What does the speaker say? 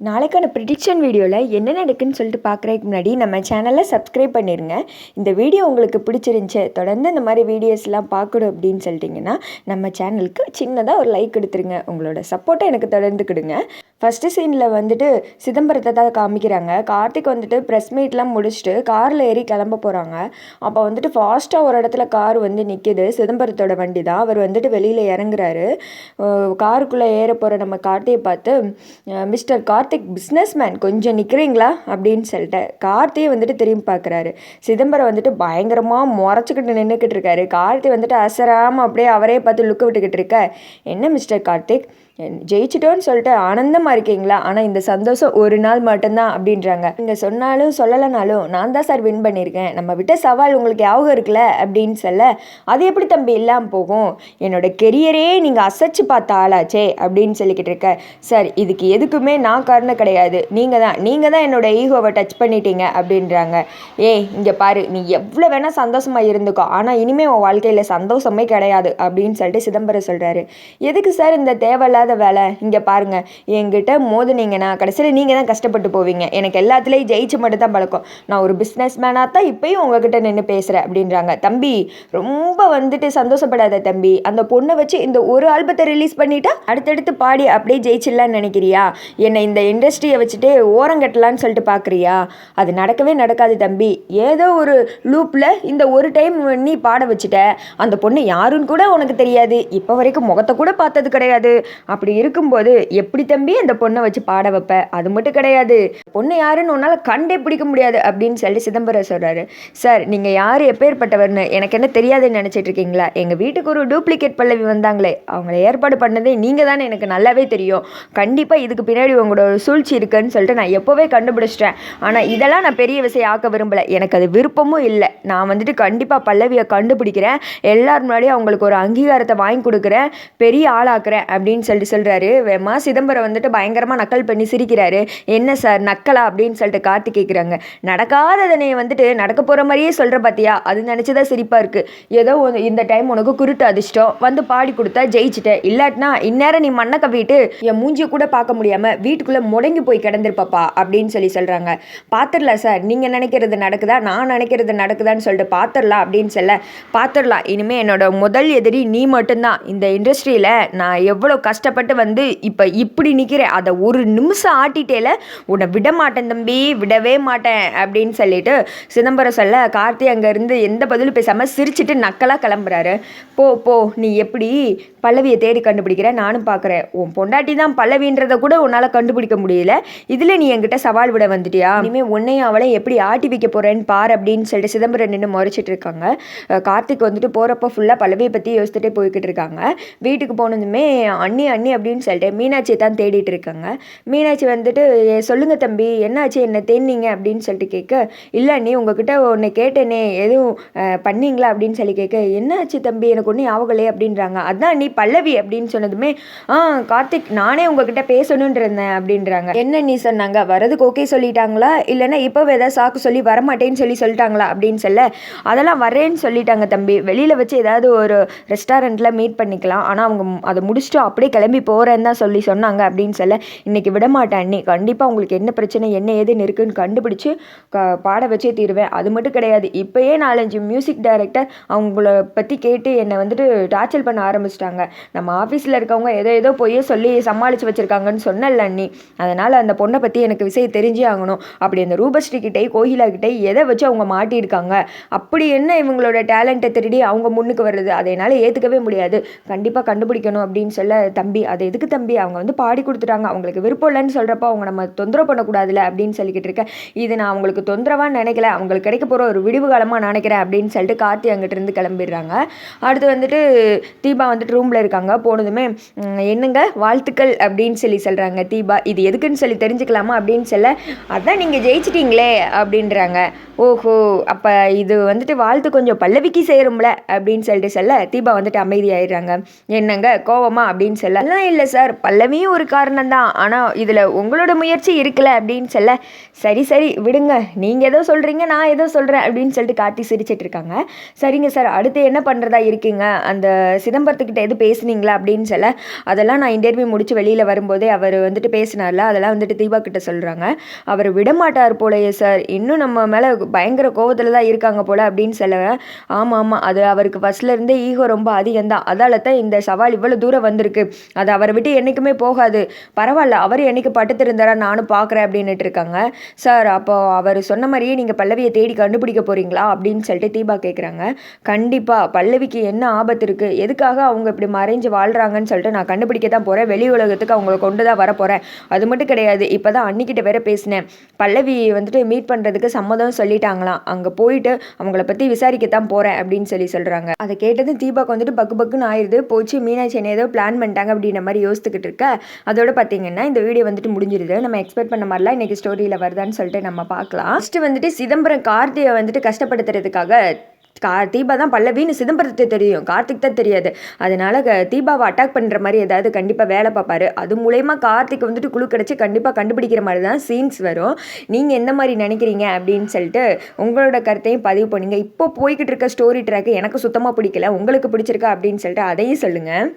நாளைக்கான ப்ரிடிக்ஷன் வீடியோவில் என்ன நடக்குன்னு சொல்லிட்டு பார்க்குறதுக்கு முன்னாடி நம்ம சேனலை சப்ஸ்கிரைப் பண்ணிடுங்க இந்த வீடியோ உங்களுக்கு பிடிச்சிருந்துச்சு தொடர்ந்து இந்த மாதிரி வீடியோஸ்லாம் பார்க்கணும் அப்படின்னு சொல்லிட்டிங்கன்னா நம்ம சேனலுக்கு சின்னதாக ஒரு லைக் கொடுத்துருங்க உங்களோட சப்போர்ட்டை எனக்கு தொடர்ந்து கொடுங்க. ஃபஸ்ட்டு சீனில் வந்துட்டு சிதம்பரத்தை தான் காமிக்கிறாங்க. கார்த்திக் வந்துட்டு ப்ரெஸ் மீட்லாம் முடிச்சுட்டு காரில் ஏறி கிளம்ப போகிறாங்க அப்போ வந்துட்டு ஃபாஸ்ட்டாக ஒரு இடத்துல கார் வந்து நிற்கிது சிதம்பரத்தோட வண்டி தான். அவர் வந்துட்டு வெளியில் இறங்குறாரு. காருக்குள்ளே ஏற போகிற நம்ம கார்த்தியை பார்த்து மிஸ்டர் கார்த்திக் பிஸ்னஸ் மேன் கொஞ்சம் நிற்கிறீங்களா அப்படின்னு சொல்லிட்டு கார்த்தியை வந்துட்டு திரும்பி பார்க்குறாரு. சிதம்பரம் வந்துட்டு பயங்கரமாக முறைச்சிக்கிட்டு நின்றுக்கிட்டு இருக்காரு. கார்த்தி வந்துட்டு அசராமல் அப்படியே அவரே பார்த்து லுக்கு விட்டுக்கிட்டு இருக்க. என்ன மிஸ்டர் கார்த்திக்? ஜெயிச்சிட்டோன்னு சொல்லிட்டு ஆனந்தமாக இருக்கீங்களா? ஆனால் இந்த சந்தோஷம் ஒரு நாள் மட்டும்தான் அப்படின்றாங்க. நீங்கள் சொன்னாலும் சொல்லலைனாலும் நான் தான் சார் வின் பண்ணியிருக்கேன். நம்ம விட்ட சவால் உங்களுக்கு ஞாபகம் இருக்குல்ல? அப்படின்னு சொல்ல அது எப்படி தம்பி? இல்லாமல் போகும். என்னோட கெரியரே நீங்கள் அசைச்சு பார்த்த ஆளாச்சே அப்படின்னு சொல்லிக்கிட்டு இருக்க. சார் இதுக்கு எதுக்குமே நான் காரணம் கிடையாது. நீங்கள் தான் நீங்கள் தான் என்னோட ஈகோவை டச் பண்ணிட்டீங்க அப்படின்றாங்க. ஏய் இங்கே பாரு. நீ எவ்வளோ வேணால் சந்தோஷமாக இருந்துக்கோ. ஆனால் இனிமேல் உன் வாழ்க்கையில் சந்தோஷமே கிடையாது அப்படின்னு சொல்லிட்டு சிதம்பரம் சொல்கிறாரு எதுக்கு சார் இந்த தேவையில்லாத வேலை. இங்கே பாருங்கள் என்கிட்ட மோதுனீங்கன்னா கடைசியில் நீங்கள் தான் கஷ்டப்பட்டு போவீங்க. எனக்கு எல்லாத்துலேயும் ஜெயிச்சு மட்டும் தான் பழக்கம். நான் ஒரு பிஸ்னஸ் மேனாக தான் இப்போயும் உங்ககிட்ட நின்று பேசுகிறேன் அப்படின்றாங்க. தம்பி ரொம்ப வந்துட்டு சந்தோஷப்படாத தம்பி. அந்த பொண்ணை வச்சு இந்த ஒரு ஆல்பத்தை ரிலீஸ் பண்ணிட்டா அடுத்தடுத்து பாடி அப்படியே ஜெயிச்சிடலான்னு நினைக்கிறியா? என்னை இந்த இண்டஸ்ட்ரியை வச்சுட்டு ஓரங்கட்டலான்னு சொல்லிட்டு பார்க்குறியா அது நடக்கவே நடக்காது தம்பி. ஏதோ ஒரு லூப்பில் இந்த ஒரு டைம் நீ பாட வச்சுட்ட. அந்த பொண்ணு யாருன்னு கூட உனக்கு தெரியாது. இப்போ வரைக்கும் முகத்தை கூட பார்த்தது கிடையாது. அப்படி இருக்கும்போது எப்படி தம்பி அந்த பொண்ணை வச்சு பாட வைப்ப? அது மட்டும் கிடையாது. பொண்ணு யாருன்னு உன்னால் கண்டே பிடிக்க முடியாது அப்படின்னு சொல்லி சிதம்பரம் சொல்கிறாரு சார் நீங்கள் யார் எப்பேற்பட்டவர்னு எனக்கு என்ன தெரியாதுன்னு நினச்சிட்டு இருக்கீங்களா? எங்கள் வீட்டுக்கு ஒரு டூப்ளிகேட் பல்லவி வந்தாங்களே அவங்கள ஏற்பாடு பண்ணதே நீங்கள் தானே எனக்கு நல்லாவே தெரியும். கண்டிப்பாக இதுக்கு பின்னாடி உங்களோட ஒரு சூழ்ச்சி இருக்குன்னு சொல்லிட்டு நான் எப்போவே கண்டுபிடிச்சிட்டேன். ஆனால் இதெல்லாம் நான் பெரிய விஷயம் ஆக்க விரும்பலை. எனக்கு அது விருப்பமும் இல்லை. நான் வந்துட்டு கண்டிப்பாக பல்லவியை கண்டுபிடிக்கிறேன். எல்லார் முன்னாடியும் அவங்களுக்கு ஒரு அங்கீகாரத்தை வாங்கி கொடுக்குறேன். பெரிய ஆளாக்குறேன் அப்படின்னு சொல்லிட்டு சொல்கிறாரு வேமா சிதம்பரம் வந்துட்டு பயங்கரமாக நக்கல் பண்ணி சிரிக்கிறாரு. என்ன சார் நக்கலா அப்படின்னு சொல்லிட்டு கார்த்தி கேட்குறாங்க நடக்காததனை வந்துட்டு நடக்க போகிற மாதிரியே சொல்கிற பார்த்தியா அது நினச்சிதான் சிரிப்பாக இருக்குது ஏதோ ஒன்று இந்த டைம் உனக்கு குருட்டு அதிர்ஷ்டம். வந்து பாடி கொடுத்தா ஜெயிச்சிட்டேன். இல்லாட்டினா இந்நேரம் நீ மண்ணை கவிட்டு என் மூஞ்சியை கூட பார்க்க முடியாமல் வீட்டுக்குள்ளே முடங்கி போய் கிடந்திருப்பப்பா அப்படின்னு சொல்லி சொல்கிறாங்க பார்த்துடலாம் சார். நீங்கள் நினைக்கிறது நடக்குதா? நான் நினைக்கிறது நடக்குதான்னு சொல்லிட்டு பார்த்துடலாம் அப்படின்னு சொல்ல பார்த்துடலாம் இனிமேல் என்னோட முதல் எதிரி நீ மட்டும்தான். இந்த இண்டஸ்ட்ரியில் நான் எவ்வளோ கஷ்டப்பட்டு வந்து இப்போ இப்படி நிற்கிறேன் அதை ஒரு நிமிஷம் ஆட்டிட்டேல உன்னை விட மாட்டேன் தம்பி விடவே மாட்டேன் அப்படின்னு சொல்லிட்டு சிதம்பரம் சொல்ல கார்த்தி அங்கேருந்து எந்த பதிலும் பேசாமல் சிரிச்சிட்டு நக்கலாக கிளம்புறாரு. போ போ நீ எப்படி பல்லவியை தேடி கண்டுபிடிக்கிற? நானும் பார்க்குறேன் உன் பொண்டாட்டி தான் பல்லவின்றதை கூட உன்னால் கண்டுபிடிக்க முடியல. இதில் நீ என்கிட்ட சவால் விட வந்துட்டியா? இனிமேல் உன்னையும் அவளை எப்படி ஆட்டி வைக்க போகிறேன்னு பார் அப்படின்னு சொல்லிட்டு சிதம்பரம் நின்று முறைச்சிட்டு இருக்காங்க. கார்த்திக் வந்துட்டு போகிறப்ப ஃபுல்லாக பல்லவியை பற்றி யோசிச்சுட்டே போய்கிட்டு இருக்காங்க. வீட்டுக்கு போனதுமே அண்ணி அண்ணி அப்படின்னு சொல்லிட்டு மீனாட்சியை தான் தேடிட்டு இருக்காங்க. மீனாட்சி வந்துட்டு "ஏ, சொல்லுங்க தம்பி என்னாச்சு? என்ன தேடினீங்க? அப்படின்னு சொல்லிட்டு கேட்க இல்லை நீ உங்ககிட்ட ஒன்று கேட்டேனே எதுவும் பண்ணீங்களா? அப்படின்னு சொல்லி கேட்க என்னாச்சு தம்பி? எனக்கு ஒன்றும் ஞாபகம் அப்படின்றாங்க. அதான் நீ பல்லவி அப்படின்னு சொன்னதுமே ஆ கார்த்திக் நானே உங்ககிட்ட பேசணும்னு இருந்தேன் அப்படின்றாங்க. என்ன நீ சொன்னாங்க? வரதுக்கு ஓகே சொல்லிட்டாங்களா? இல்லைன்னா இப்போவே ஏதாவது சாக்கு சொல்லி வரமாட்டேன்னு சொல்லி சொல்லிட்டாங்களா? அப்படின்னு சொல்ல அதெல்லாம் வரேன்னு சொல்லிட்டாங்க தம்பி. வெளியில் வச்சு ஏதாவது ஒரு ரெஸ்டாரண்ட்டில் மீட் பண்ணிக்கலாம். ஆனால் அவங்க அதை முடிச்சுட்டு அப்படியே கிளம்பி போகிறேன்னு தான் சொல்லி சொன்னாங்க அப்படின்னு சொல்ல இன்றைக்கி விட மாட்டேன் நீ கண்டிப்பாக உங்களுக்கு என்ன பிரச்சனை என்ன ஏதுன்னு இருக்குன்னு கண்டுபிடிச்சி க பாட வச்சே தீருவேன். அது மட்டும் கிடையாது. இப்போயே நாலஞ்சு மியூசிக் டைரக்டர் அவங்கள பற்றி கேட்டு என்னை வந்துட்டு டார்ச்சல் பண்ண ஆரம்பிச்சிட்டாங்க. நம்ம ஆஃபீஸில் இருக்கவங்க ஏதோ ஏதோ போய் சொல்லி சமாளித்து வச்சுருக்காங்கன்னு சொன்னல நீ அதனால் அந்த பொண்ணை பற்றி எனக்கு விஷயம் தெரிஞ்சே ஆகணும். அப்படி அந்த ரூபஸ்ரீகிட்டே கோகிலா கிட்டே எதை வச்சு அவங்க மாட்டியிருக்காங்க? அப்படி என்ன இவங்களோட டேலண்ட்டை திருடி அவங்க முன்னுக்கு வர்றது? அதை என்னால் ஏற்றுக்கவே முடியாது. கண்டிப்பாக கண்டுபிடிக்கணும் அப்படின்னு சொல்ல தம்பி தம்பி அது எதுக்கு தம்பி? அவங்க வந்து பாடி கொடுத்துட்டாங்க. அவங்களுக்கு விருப்பம் இல்லைன்னு சொல்கிறப்போ அவங்க நம்ம தொந்தரவு பண்ணக்கூடாதுல அப்படின்னு சொல்லிக்கிட்டு இருக்கேன். இது நான் அவங்களுக்கு தொந்தரவான்னு நினைக்கல. அவங்களுக்கு கிடைக்க போகிற ஒரு விடிவு காலமாக நினைக்கிறேன் அப்படின்னு சொல்லிட்டு கார்த்தி அங்கிட்ட இருந்து கிளம்பிடுறாங்க. அடுத்து வந்துட்டு தீபா வந்துட்டு ரூமில் இருக்காங்க. போனதுமே என்னங்க? வாழ்த்துக்கள் அப்படின்னு சொல்லி சொல்கிறாங்க தீபா. இது எதுக்குன்னு சொல்லி தெரிஞ்சுக்கலாமா? அப்படின்னு சொல்ல அதான் நீங்கள் ஜெயிச்சிட்டிங்களே அப்படின்றாங்க. ஓஹோ அப்போ இது வந்துட்டு வாழ்த்து கொஞ்சம் பல்லவிக்கு சேரும்ல அப்படின்னு சொல்லிட்டு சொல்ல தீபா வந்துட்டு அமைதியாயிடுறாங்க. என்னங்க? கோவமா? அப்படின்னு சொல்ல அதெல்லாம் இல்லை சார். பல்லவியும் ஒரு காரணம் தான் ஆனால் இதில் உங்களோட முயற்சி இருக்குல்ல அப்படின்னு சொல்ல சரி சரி விடுங்க. நீங்கள் ஏதோ சொல்கிறீங்க நான் ஏதோ சொல்கிறேன் அப்படின்னு சொல்லிட்டு காட்டி சிரிச்சிட்டு இருக்காங்க. சரிங்க சார் அடுத்து என்ன பண்ணுறதா இருக்கீங்க? அந்த சிதம்பரத்துக்கிட்ட எது பேசுனீங்களா? அப்படின்னு சொல்ல அதெல்லாம் நான் இன்டர்வியூ முடிச்சு வெளியில் வரும்போதே அவர் வந்துட்டு பேசினார்ல அதெல்லாம் வந்துட்டு தீபா கிட்ட சொல்கிறாங்க அவர் விடமாட்டார் போலயே சார். இன்னும் நம்ம மேலே பயங்கர கோவத்தில் தான் இருக்காங்க போல அப்படின்னு சொல்ல ஆமாம் ஆமாம் அது அவருக்கு ஃபஸ்ட்லேருந்தே ஈகோ ரொம்ப அதிகம் தான் அதால தான் இந்த சவால் இவ்வளோ தூரம் வந்திருக்கு. அது அவரை விட்டு என்றைக்குமே போகாது. பரவாயில்ல அவர் என்னைக்கு பட்டுத்திருந்தாரா நானும் பார்க்குறேன் அப்படின்னுட்டு இருக்காங்க. சார் அப்போ அவர் சொன்ன மாதிரியே நீங்கள் பல்லவியை தேடி கண்டுபிடிக்க போகிறீங்களா அப்படின்னு சொல்லிட்டு தீபா கேட்குறாங்க கண்டிப்பாக பல்லவிக்கு என்ன ஆபத்து இருக்குது எதுக்காக அவங்க இப்படி மறைஞ்சு வாழ்கிறாங்கன்னு சொல்லிட்டு நான் கண்டுபிடிக்க தான் போகிறேன் வெளி உலகத்துக்கு அவங்கள கொண்டு தான் வர போகிறேன் அது மட்டும் கிடையாது இப்போ தான் அன்னிக்கிட்ட வேற பேசினேன். பல்லவி வந்துட்டு மீட் பண்ணுறதுக்கு சம்மதம் சொல்லிட்டாங்களாம். அங்கே போயிட்டு அவங்கள பற்றி விசாரிக்கத்தான் போகிறேன் அப்படின்னு சொல்லி சொல்கிறாங்க அதை கேட்டதும் தீபாக்கு வந்துட்டு பக்கு பக்குன்னு ஆயிடுது போச்சு மீனாட்சி என்ன ஏதோ பிளான் பண்ணிட்டாங்க அப்படின்ற மாதிரி யோசித்துக்கிட்டு இருக்க. அதோட பார்த்தீங்கன்னா இந்த வீடியோ வந்துட்டு முடிஞ்சிருது. நம்ம எக்ஸ்பெக்ட் பண்ண மாதிரிலாம் இன்றைக்கி ஸ்டோரியில் வருதான்னு சொல்லிட்டு நம்ம பார்க்கலாம். ஃபஸ்ட்டு வந்துட்டு சிதம்பரம் கார்த்தியை வந்துட்டு கஷ்டப்படுத்துறதுக்காக கா தீபா தான் பல்லவின்னு சிதம்பரத்தை தெரியும். கார்த்திக் தான் தெரியாது. அதனால தீபாவை அட்டாக் பண்ணுற மாதிரி ஏதாவது கண்டிப்பாக வேலை பார்ப்பாரு. அது மூலயமா கார்த்திக் வந்துட்டு குழு கிடச்சி கண்டிப்பாக கண்டுபிடிக்கிற மாதிரி தான் சீன்ஸ் வரும். நீங்கள் எந்த மாதிரி நினைக்கிறீங்க அப்படின்னு சொல்லிட்டு உங்களோட கருத்தையும் பதிவு பண்ணுங்க. இப்போ போய்கிட்டு இருக்க ஸ்டோரி ட்ராக் எனக்கு சுத்தமாக பிடிக்கல. உங்களுக்கு பிடிச்சிருக்கா அப்படின்னு சொல்லிட்டு அதையும் சொல்லுங்கள்